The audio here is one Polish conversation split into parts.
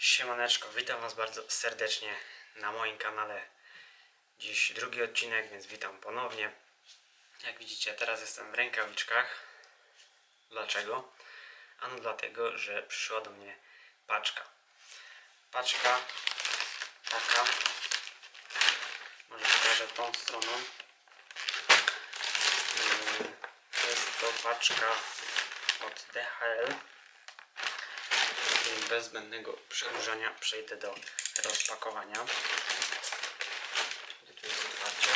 Siemaneczko, witam Was bardzo serdecznie na moim kanale. Dziś drugi odcinek, więc witam ponownie. Jak widzicie, teraz jestem w rękawiczkach. Dlaczego? Ano dlatego, że przyszła do mnie paczka. Paczka taka. Może pokażę tą stroną. Yy, Jest to paczka od DHL. Bez zbędnego przedłużania przejdę do rozpakowania. Tu jest otwarcie?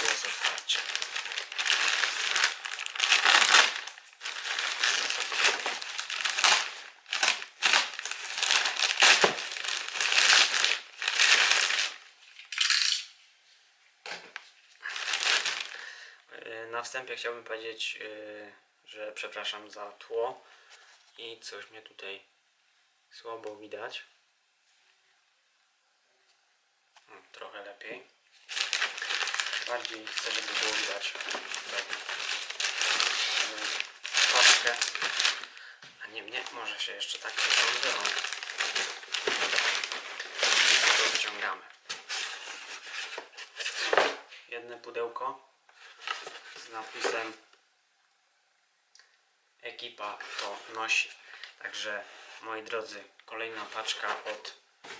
Tu jest otwarcie. Yy, Na wstępie chciałbym powiedzieć, yy, że przepraszam za tło i coś mnie tutaj słabo widać. Hmm, trochę lepiej. Bardziej chcę, żeby było widać yy, paczkę. A nie mnie, może się jeszcze tak wyciągnę. No to wyciągamy. Jedne pudełko z napisem ekipa to nosi. Także moi drodzy, kolejna paczka od yy,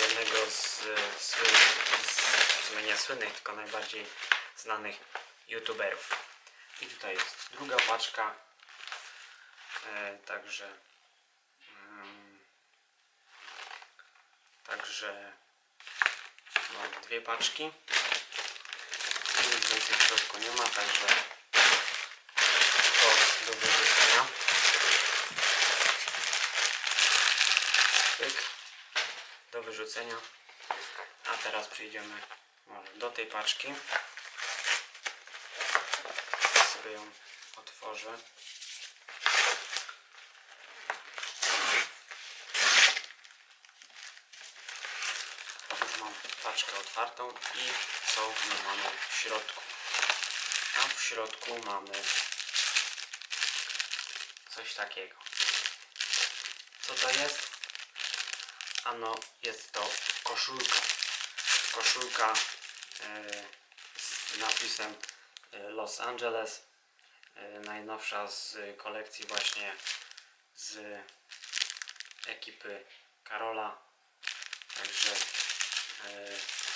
jednego z słynnych, z, w sumie nie słynnych, tylko najbardziej znanych youtuberów. I tutaj jest druga paczka. E, także mm, także mam dwie paczki. Nic więcej w środku nie ma, także do wyrzucenia. Pyk. Do wyrzucenia. A teraz przejdziemy do tej paczki. Sobie ją otworzę. Mam paczkę otwartą i co my mamy w środku? A w środku mamy coś takiego. Co to jest? Ano, jest to koszulka. Koszulka e, z napisem e, Los Angeles. E, najnowsza z kolekcji właśnie z ekipy Karola. Także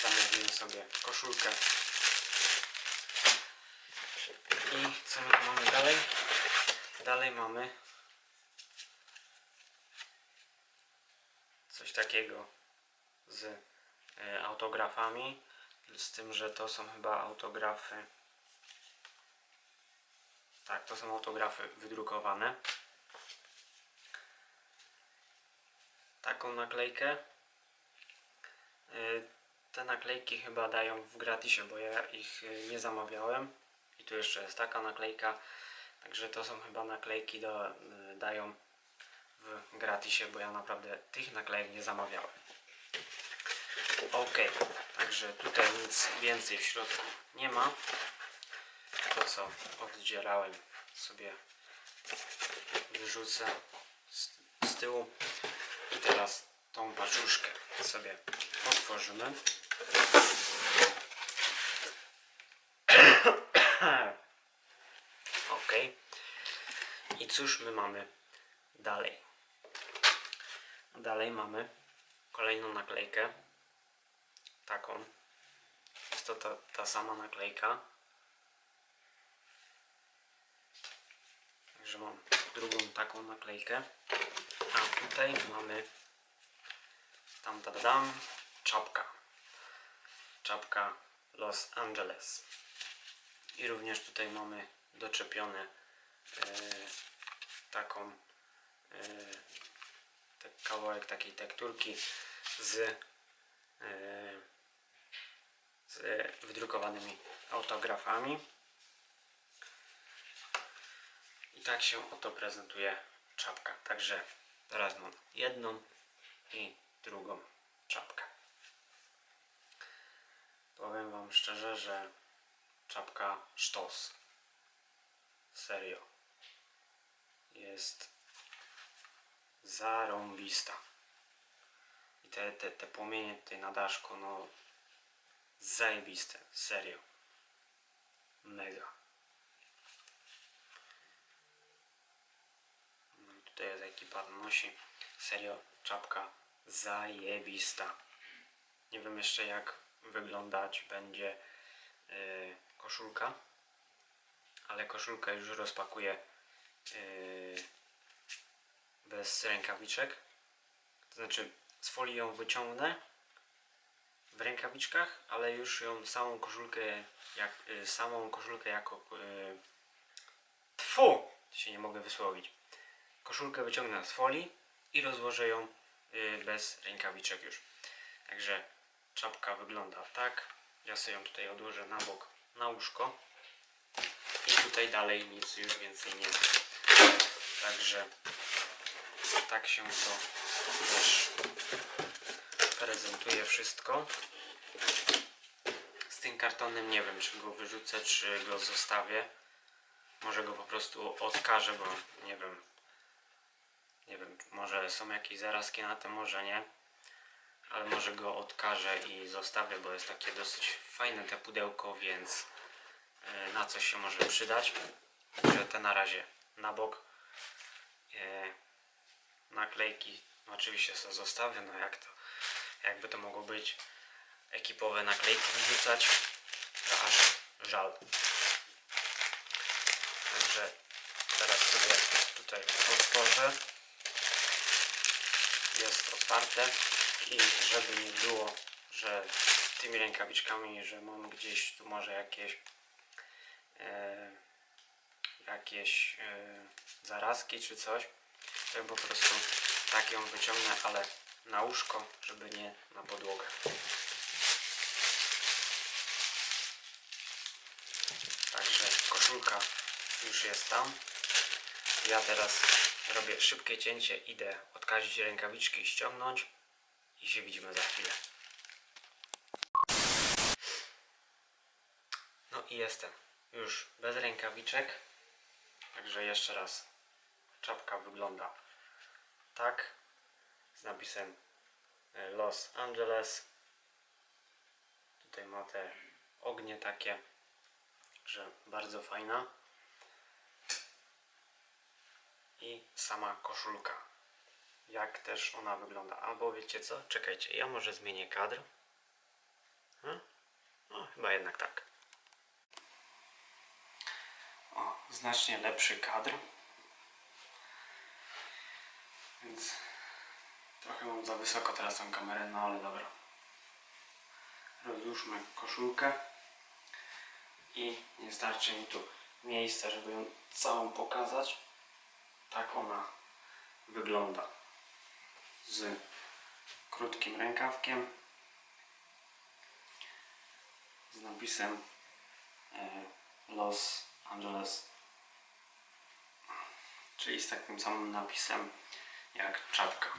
zamówimy sobie koszulkę. I co my tu mamy dalej? Dalej mamy coś takiego z e, autografami. Z tym, że to są chyba autografy. Tak, to są autografy wydrukowane. Taką naklejkę. E, Te naklejki chyba dają w gratisie, bo ja ich e, nie zamawiałem. I tu jeszcze jest taka naklejka. Także to są chyba naklejki do, y, dają w gratisie, bo ja naprawdę tych naklejek nie zamawiałem. Ok, także tutaj nic więcej w środku nie ma. To co oddzierałem sobie wyrzucę z, z tyłu. I teraz tą paczuszkę sobie otworzymy. Ok. I cóż my mamy dalej? Dalej mamy kolejną naklejkę. Taką. Jest to ta, ta sama naklejka. Także mam drugą taką naklejkę. A tutaj mamy tam da, dam czapka. Czapka Los Angeles. I również tutaj mamy doczepione e, taką e, tak kawałek takiej tekturki z, e, z wydrukowanymi autografami. I tak się oto prezentuje czapka. Także teraz mam jedną i drugą czapkę. Powiem Wam szczerze, że czapka sztos. Serio. Jest zarąbista. I te, te, te płomienie tutaj na daszku, no zajebiste, serio. Mega. No tutaj jest ekipa nosi. Serio, czapka zajebista. Nie wiem jeszcze jak wyglądać będzie yy, koszulka, ale koszulkę już rozpakuję bez rękawiczek. To znaczy z folii ją wyciągnę w rękawiczkach, ale już ją samą koszulkę jak y, samą koszulkę jako y, tfu, się nie mogę wysłowić. Koszulkę wyciągnę z folii i rozłożę ją bez rękawiczek już. Także czapka wygląda tak. Ja sobie ją tutaj odłożę na bok na łóżko. Tutaj dalej nic już więcej nie ma. Także tak się to też prezentuje wszystko. Z tym kartonem nie wiem, czy go wyrzucę, czy go zostawię. Może go po prostu odkażę, bo nie wiem. Nie wiem, może są jakieś zarazki na tym, może nie. Ale może go odkażę i zostawię, bo jest takie dosyć fajne te pudełko, więc na coś się może przydać. Także te na razie na bok. E, naklejki oczywiście sobie zostawię, no jak to, jakby to mogło być ekipowe naklejki wyrzucać, to aż żal. Także teraz sobie tutaj otworzę. Jest otwarte i żeby nie było, że tymi rękawiczkami, że mam gdzieś tu może jakieś e, jakieś e, zarazki czy coś, to ja po prostu tak ją wyciągnę, ale na łóżko, żeby nie na podłogę. Także koszulka już jest tam. Ja teraz robię szybkie cięcie, idę odkazić rękawiczki i ściągnąć i się widzimy za chwilę. No i jestem już bez rękawiczek. Także jeszcze raz czapka wygląda tak z napisem e, Los Angeles. Tutaj ma te ognie takie, że bardzo fajna. I sama koszulka. Jak też ona wygląda. Albo wiecie co? Czekajcie, ja może zmienię kadr. Hmm? No, chyba jednak tak. Znacznie lepszy kadr. Więc trochę mam za wysoko teraz tą kamerę, no ale dobra. Rozłóżmy koszulkę i nie starczy mi tu miejsca, żeby ją całą pokazać. Tak ona wygląda. Z krótkim rękawkiem. Z napisem e, Los Angeles. Czyli z takim samym napisem jak czapka.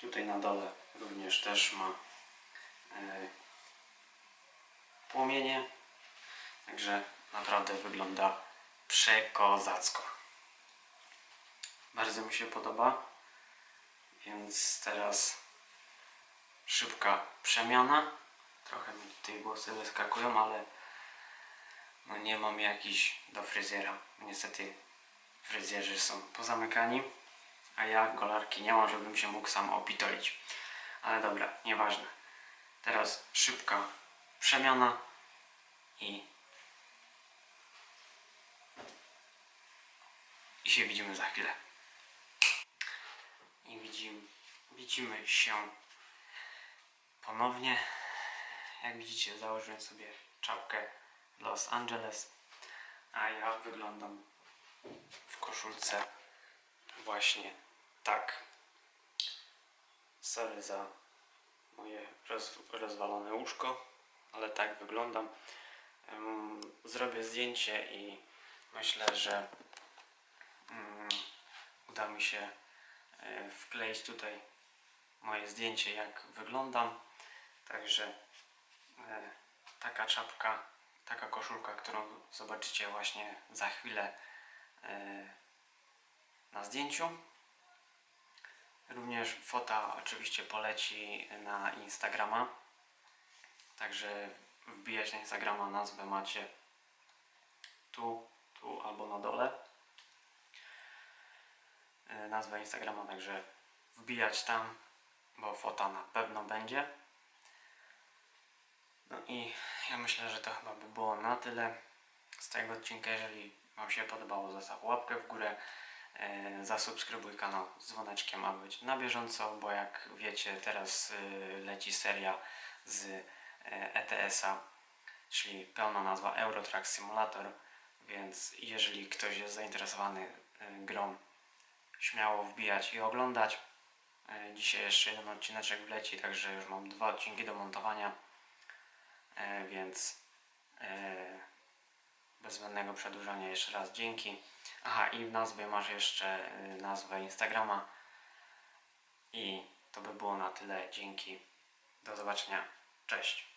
Tutaj na dole również też ma e, płomienie. Także naprawdę wygląda przekozacko. Bardzo mi się podoba. Więc teraz szybka przemiana. Trochę mi tutaj włosy wyskakują, ale no nie mam jakiś do fryzjera. Niestety fryzjerzy są pozamykani a ja golarki nie mam, żebym się mógł sam opitolić. Ale dobra, nieważne. Teraz szybka przemiana i i się widzimy za chwilę. I widzimy, widzimy się ponownie. Jak widzicie, założyłem sobie czapkę Los Angeles, a ja wyglądam w koszulce właśnie tak. Sorry za moje roz, rozwalone łóżko, ale tak wyglądam. Zrobię zdjęcie i myślę, że mm, uda mi się e, wkleić tutaj moje zdjęcie, jak wyglądam. Także e, taka czapka, taka koszulka, którą zobaczycie właśnie za chwilę na zdjęciu. Również fota oczywiście poleci na Instagrama. Także wbijać na Instagrama nazwę macie tu, tu albo na dole. E, Nazwę Instagrama, także wbijać tam, bo fota na pewno będzie. No i ja myślę, że to chyba by było na tyle z tego odcinka. Jeżeli Wam się podobało, zostaw łapkę w górę. E, zasubskrybuj kanał z dzwoneczkiem, aby być na bieżąco, bo jak wiecie, teraz e, leci seria z e, ETS-a, czyli pełna nazwa Eurotrack Simulator, więc jeżeli ktoś jest zainteresowany e, grą, śmiało wbijać i oglądać. E, Dzisiaj jeszcze jeden odcineczek wleci, także już mam dwa odcinki do montowania, e, więc e, bez zbędnego przedłużania jeszcze raz dzięki. Aha, i w nazwie masz jeszcze y, nazwę Instagrama. I to by było na tyle. Dzięki. Do zobaczenia. Cześć.